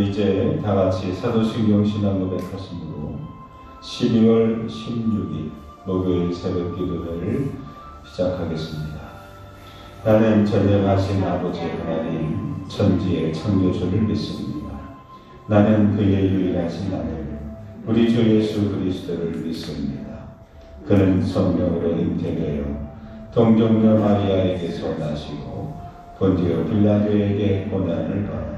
이제 다 같이 사도신경 신앙 고백하심으로 12월 16일 목요일 새벽 기도회를 시작하겠습니다. 나는 전능하신 아버지 하나님 천지의 창조주를 믿습니다. 나는 그의 유일하신 아들 우리 주 예수 그리스도를 믿습니다. 그는 성령으로 잉태되어 동정녀 마리아에게서 나시고 본디오 빌라도에게 고난을 받아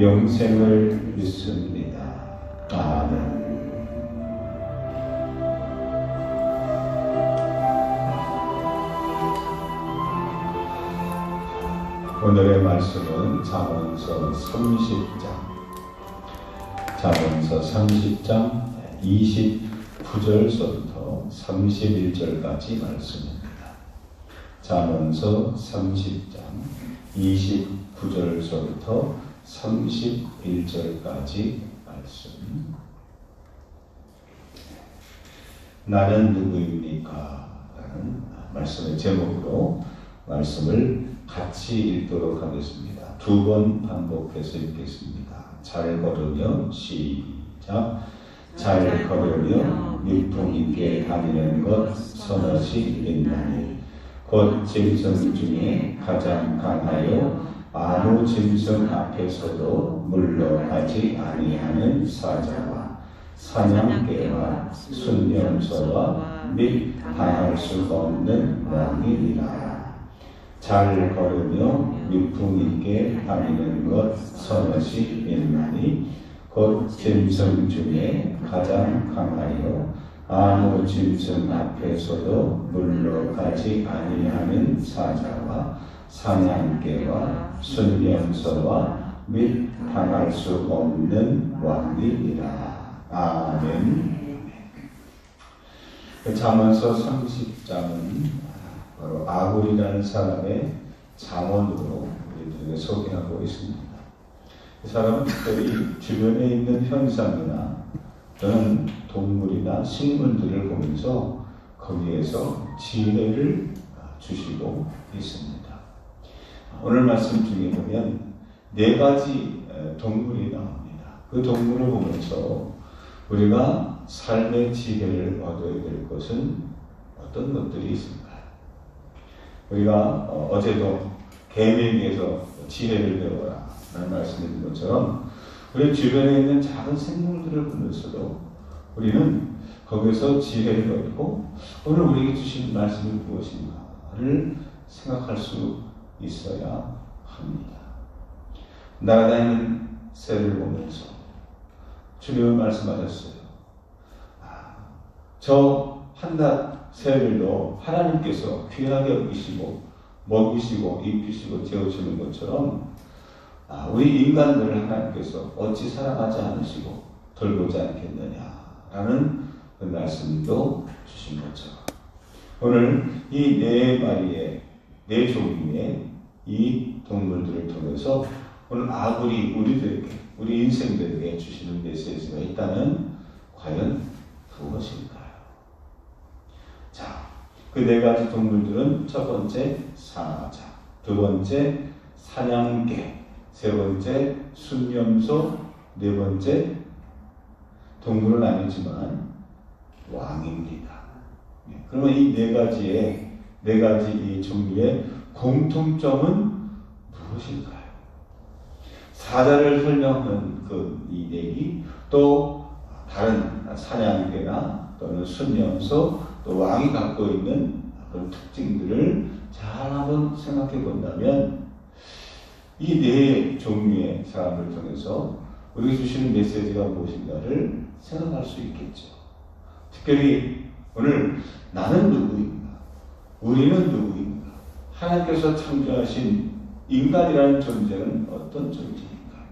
영생을 믿습니다. 아멘. 오늘의 말씀은 잠언서 30장 잠언서 30장 29절서부터 31절까지 말씀입니다. 잠언서 30장 29절서부터 31절까지 말씀. 나는 누구입니까? 라는 말씀의 제목으로 말씀을 같이 읽도록 하겠습니다. 두 번 반복해서 읽겠습니다. 잘 걸으며 시작. 잘 걸으며 밀통 있게 다니는 것 선엇이 있나니 곧 짐승 중에 가장 강하여 아무 짐승 앞에서도 물러가지 아니하는 사자와 사냥개와 순념서와 및 당할 수가 없는 왕이니라. 잘 걸으며 밀품 있게 다니는 것 선엇이 있나니 곧 짐승 중에 가장 강하여 아무 짐승 앞에서도 물러가지 아니하는 사자와 사냥개와 순념서와 및 당할 수 없는 왕이니라. 아멘. 잠언서 30장은 바로 아굴이라는 사람의 잠언으로 우리들에게 소개하고 있습니다. 그 사람은 특별히 주변에 있는 현상이나 또는 동물이나 식물들을 보면서 거기에서 지혜를 주시고 있습니다. 오늘 말씀 중에 보면 네 가지 동물이 나옵니다. 그 동물을 보면서 우리가 삶의 지혜를 얻어야 될 것은 어떤 것들이 있을까요? 우리가 어제도 개미에게서 지혜를 배워라 라는 말씀드린 것처럼 우리 주변에 있는 작은 생물들을 보면서도 우리는 거기서 지혜를 얻고 오늘 우리에게 주신 말씀이 무엇인가를 생각할 수 있어야 합니다. 날아다니는 새를 보면서 주님은 말씀하셨어요. 아, 저 한낱 새들도 하나님께서 귀하게 여기시고 먹이시고 입히시고 재우시는 것처럼 아, 우리 인간들을 하나님께서 어찌 사랑하지 않으시고 돌보지 않겠느냐라는 그 말씀도 주신 것처럼 오늘 이 네 마리의 네 종류의 이 동물들을 통해서 오늘 아굴이 우리들에게 우리 인생들에게 주시는 메시지가 있다면 과연 무엇일까요? 자, 그 네 가지 동물들은 첫 번째 사자, 두 번째 사냥개, 세 번째 순념소, 네 번째 동물은 아니지만 왕입니다. 네, 그러면 이 네 가지의 네 가지 이 종류의 공통점은 무엇일까요? 사자를 설명하는 그 이내기 또 다른 사냥개나 또는 순념소 또 왕이 갖고 있는 그런 특징들을 잘 한번 생각해 본다면 이 네 종류의 사람을 통해서 우리가 주시는 메시지가 무엇인가를 생각할 수 있겠죠. 특별히 오늘 나는 누구인가? 우리는 누구인가? 하나님께서 창조하신 인간이라는 존재는 어떤 존재인가?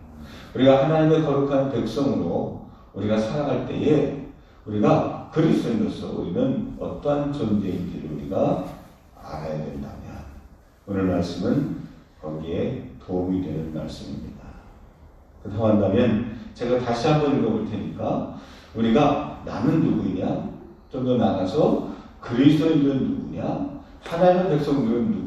우리가 하나님의 거룩한 백성으로 우리가 살아갈 때에 우리가 그리스도인으로서 우리는 어떠한 존재인지를 우리가 알아야 된다면 오늘 말씀은 거기에 도움이 되는 말씀입니다. 그렇다고 한다면 제가 다시 한번 읽어볼 테니까 우리가 나는 누구냐 좀 더 나가서 그리스도인들은 누구냐 하나님의 백성들은 누구냐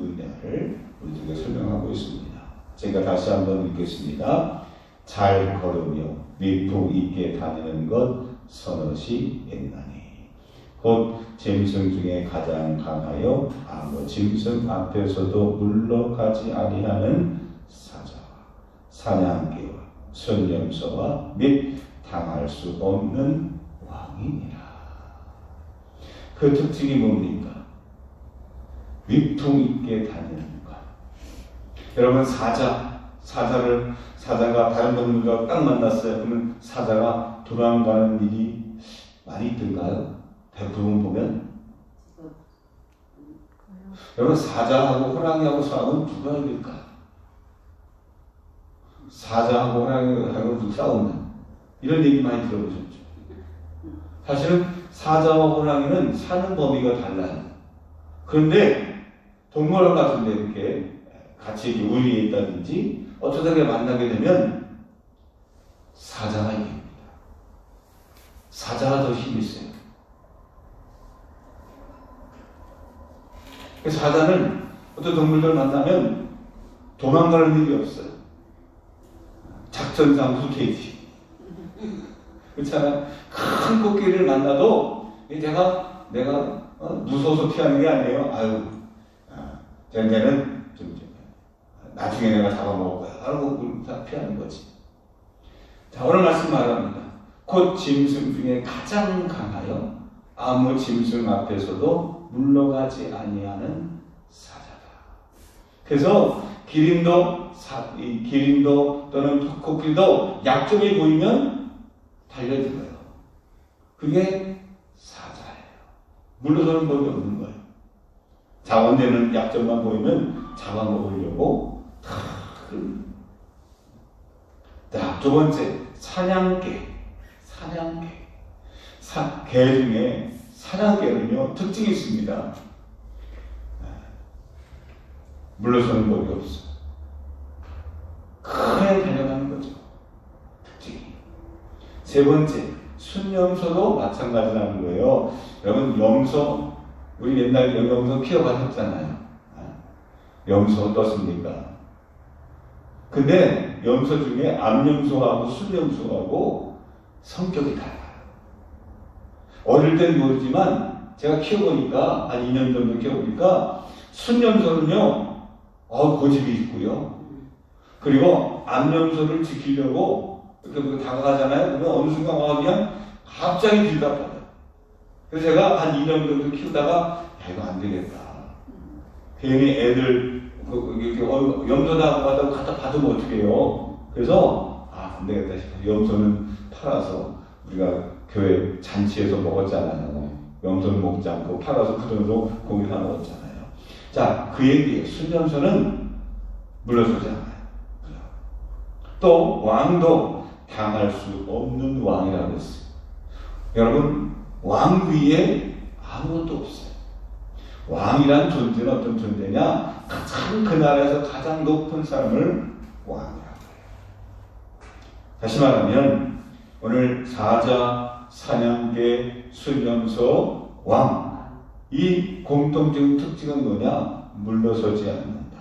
를 우리에게 설명하고 있습니다. 제가 다시 한번 읽겠습니다. 잘 걸으며 위풍 있게 다니는 것 선엇이 있나니 곧 짐승 중에 가장 강하여 아무 짐승 앞에서도 물러가지 아니하는 사자와 사냥개와 선념서와 및 당할 수 없는 왕이니라. 그 특징이 뭡니까? 위풍 있게 다니는 것. 여러분 사자, 사자를 사자가 다른 동물과 딱 만났어요. 그러면 사자가 도망가는 일이 많이 있던가요? 대부분 보면 여러분 사자하고 호랑이하고 싸우면 누가 이길까? 사자하고 호랑이하고 싸우면 이런 얘기 많이 들어보셨죠? 사실은 사자와 호랑이는 사는 범위가 달라요. 그런데 동물원 같은 데 이렇게 같이 이렇게 우리에 있다든지 어쩌다 가 만나게 되면 사자가 이깁니다. 사자가 더 힘이 세요. 사자는 어떤 동물들 만나면 도망가는 일이 없어요. 작전상 후퇴지. 그렇잖아. 큰 코끼리를 만나도 내가 내가 어, 무서워서 피하는 게 아니에요. 아유, 아, 쟤는 좀, 좀 나중에 내가 잡아먹을 거야. 하고 다 피하는 거지. 자, 오늘 말씀 말합니다. 곧 짐승 중에 가장 강하여 아무 짐승 앞에서도 물러가지 아니하는 사자다. 그래서 기린도 사, 이 기린도 또는 코끼리도 약점이 보이면 달려들어요. 그게 사자예요. 물러서는 법이 없는 거예요. 자원되는 약점만 보이면 잡아먹으려고 다. 자, 두 번째 사냥개. 사냥개. 사, 개 중에 사냥개는요 특징이 있습니다. 물러서는 법이 없어. 크게 달려가는 거죠. 특징이. 세 번째, 순염소도 마찬가지라는 거예요. 여러분, 염소, 우리 옛날에 염소 키워봤었잖아요. 염소 어떻습니까? 근데 염소 중에 암염소하고 순염소하고 성격이 달라요. 어릴 땐 모르지만 제가 키워보니까 한 2년 정도 키워보니까 순염소는요 어, 고집이 있고요. 그리고 암염소를 지키려고 이렇게 다가가잖아요. 그러면 어느 순간 와 그냥 갑자기 길답하다. 그래서 제가 한 2년 정도 키우다가 야 이거 안 되겠다. 괜히 애들 그, 이렇게 어, 염소다 하고 갖다 받으면 어떡해요. 그래서 아, 안 되겠다 싶어서 염소는 팔아서 우리가 교회 잔치에서 먹었잖아요. 염소는 먹지 않고 팔아서 그 돈으로 고기 사 먹었잖아요. 자, 그 얘기예요. 순전서는 물러서지 않아요. 또 왕도 당할 수 없는 왕이라고 했어요. 여러분, 왕 위에 아무것도 없어요. 왕이란 존재는 어떤 존재냐? 가장 그 나라에서 가장 높은 사람을 왕이라고 해요. 다시 말하면 오늘 사자, 사냥개, 순염소, 왕 이 공통적인 특징은 뭐냐? 물러서지 않는다.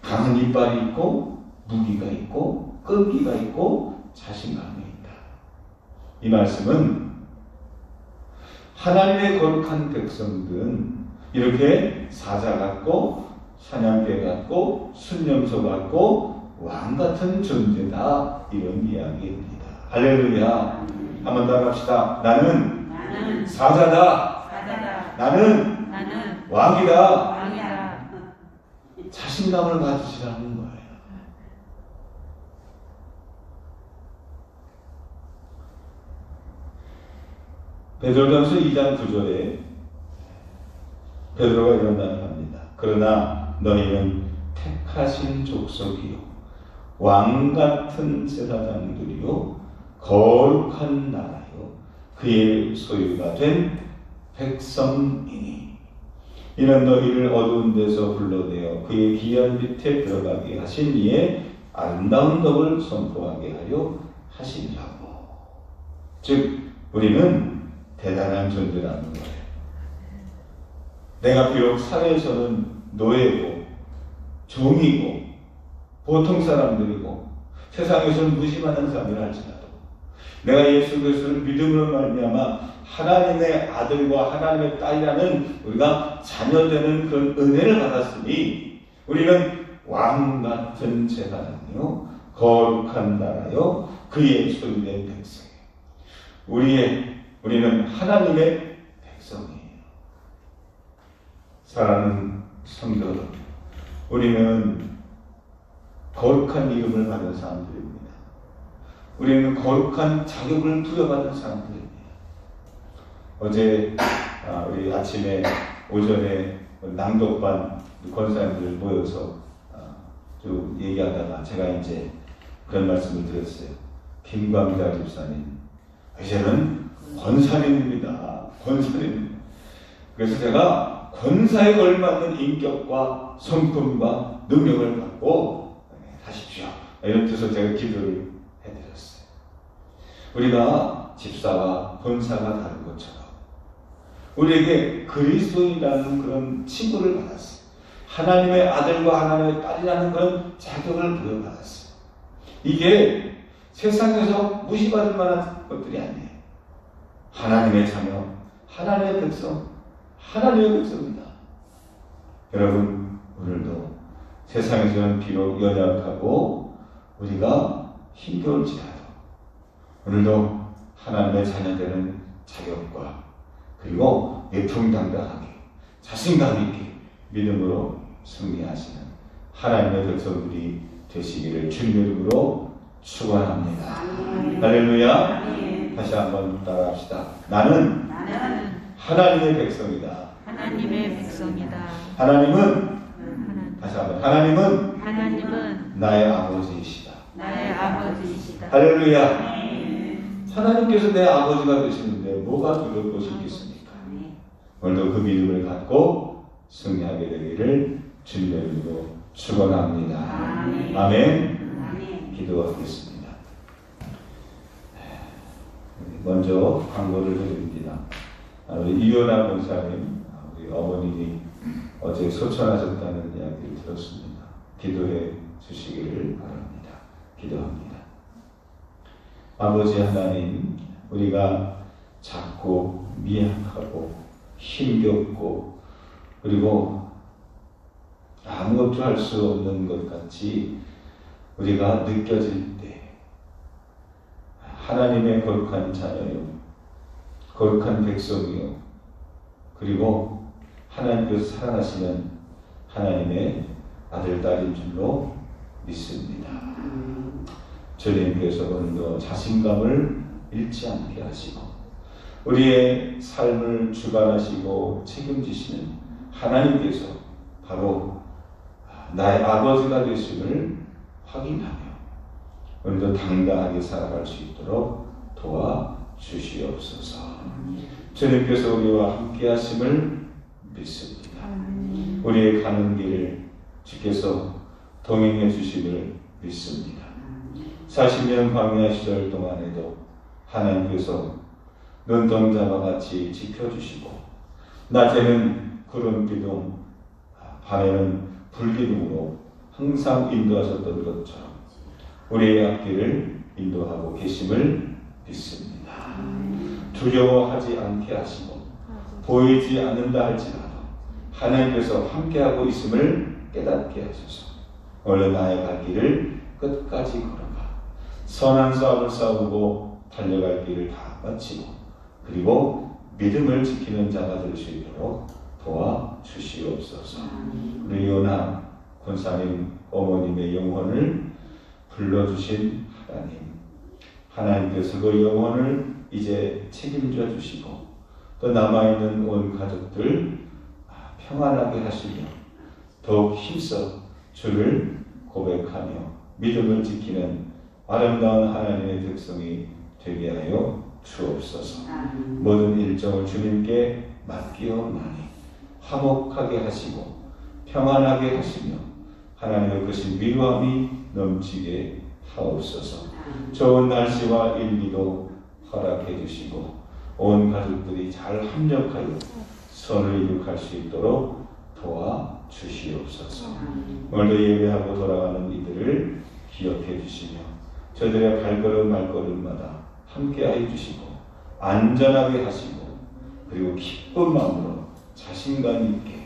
강한 이빨이 있고 무기가 있고 끈기가 있고 자신감이 있다. 이 말씀은 하나님의 거룩한 백성들은 이렇게 사자 같고 사냥개 같고 순념소 같고 왕 같은 존재다 이런 이야기입니다. 할렐루야. 한번 더 합시다. 나는, 나는 사자다. 사자다. 나는, 나는 왕이다. 왕이다. 자신감을 가지시라는 거예요. 베드로전서 2장 9절에 베드로가 이런 말을 합니다. 그러나 너희는 택하신 족속이요 왕 같은 제사장들이요 거룩한 나라요. 그의 소유가 된 백성이니. 이는 너희를 어두운 데서 불러내어 그의 귀한 밑에 들어가게 하신 이의 아름다운 덕을 선포하게 하려 하시니라고. 즉 우리는 대단한 존재라는 거예요 내가 비록 사회에서는 노예고 종이고 보통 사람들이고 세상에서는 무심하는 사람이라 할지라도 내가 예수 그리스도를 믿음으로 말미암아 하나님의 아들과 하나님의 딸이라는 우리가 자녀되는 그런 은혜를 받았으니 우리는 왕 같은 제사장이요 거룩한 나라요 그의 소유된 백성이에요. 우리의 우리는 하나님의 백성이에요. 사랑하는 성도 우리는 거룩한 이름을 받은 사람들입니다. 우리는 거룩한 자격을 부여받은 사람들입니다. 어제 아, 우리 아침에 오전에 낭독반 권사님들 모여서 아, 좀 얘기하다가 제가 이제 그런 말씀을 드렸어요. 김광자 집사님, 이제는 권사님입니다. 권사님. 그래서 제가 권사에 걸맞는 인격과 성품과 능력을 갖고 하십시오. 이런 뜻으로 제가 기도를 해드렸어요. 우리가 집사와 권사가 다른 것처럼 우리에게 그리스도인이라는 그런 칭호를 받았어요. 하나님의 아들과 하나님의 딸이라는 그런 자격을 부여받았어요. 이게 세상에서 무시받을 만한 것들이 아니에요. 하나님의 자녀, 하나님의 백성, 하나님의 백성입니다. 여러분, 오늘도 세상에서는 비록 연약하고 우리가 힘겨울지라도 오늘도 하나님의 자녀되는 자격과 그리고 예풍당당하게 자신감 있게 믿음으로 승리하시는 하나님의 백성들이 되시기를 주님 이름으로 축원합니다. 할렐루야. 다시 한번 따라합시다. 나는, 나는 하나님의 백성이다. 하나님의 백성이다. 하나님은 하나- 다시 한번 하나님은 하나님은 나의 아버지이시다. 나의 아버지이시다. 할렐루야. 하나님께서 내 아버지가 되시는데 뭐가 두려울 것이 있겠습니까? 오늘도 그 믿음을 갖고 승리하게 되기를 주님의 이름으로 축원합니다. 아멘. 아멘. 기도하겠습니다. 먼저 광고를 드립니다. 아, 우리 이현아 권사님, 아, 우리 어머님이 어제 소천하셨다는 이야기를 들었습니다. 기도해 주시기를 바랍니다. 기도합니다. 아버지 하나님, 우리가 작고 미약하고 힘겹고 그리고 아무것도 할 수 없는 것 같이 우리가 느껴질 때 하나님의 거룩한 자녀요, 거룩한 백성이요, 그리고 하나님께서 사랑하시는 하나님의 아들, 딸인 줄로 믿습니다. 주님께서 오늘도 자신감을 잃지 않게 하시고 우리의 삶을 주관하시고 책임지시는 하나님께서 바로 나의 아버지가 되심을 확인하며 오늘도 당당하게 살아갈 수 있도록 도와 주시옵소서. 주님께서 우리와 함께 하심을 믿습니다. 우리의 가는 길을 주께서 동행해 주심을 믿습니다. 40년 광야 시절 동안에도 하나님께서 눈동자와 같이 지켜주시고 낮에는 구름 기둥, 밤에는 불 기둥으로 항상 인도하셨던 것처럼 우리의 앞길을 인도하고 계심을 믿습니다. 두려워하지 않게 하시고 보이지 않는다 할지라도 하나님께서 함께하고 있음을 깨닫게 하소서. 원래 나의 갈 길을 끝까지 걸어가 선한 싸움을 싸우고 달려갈 길을 다 마치고 그리고 믿음을 지키는 자가 될 수 있도록 도와 주시옵소서. 우리 요나 권사님 어머님의 영혼을 불러주신 하나님, 하나님께서 그 영혼을 이제 책임져 주시고 또 남아있는 온 가족들 평안하게 하시며 더욱 힘써 주를 고백하며 믿음을 지키는 아름다운 하나님의 백성이 되게 하여 주옵소서. 모든 일정을 주님께 맡기옵나니 화목하게 하시고 평안하게 하시며 하나님의 것이 위로함이 넘치게 하옵소서. 좋은 날씨와 일기도 허락해 주시고 온 가족들이 잘 합력하여 선을 이룩할 수 있도록 도와 주시옵소서. 오늘도 예배하고 돌아가는 이들을 기억해 주시며 저들의 발걸음 말걸음마다 함께하여 주시고 안전하게 하시고 그리고 기쁜 마음으로 자신감 있게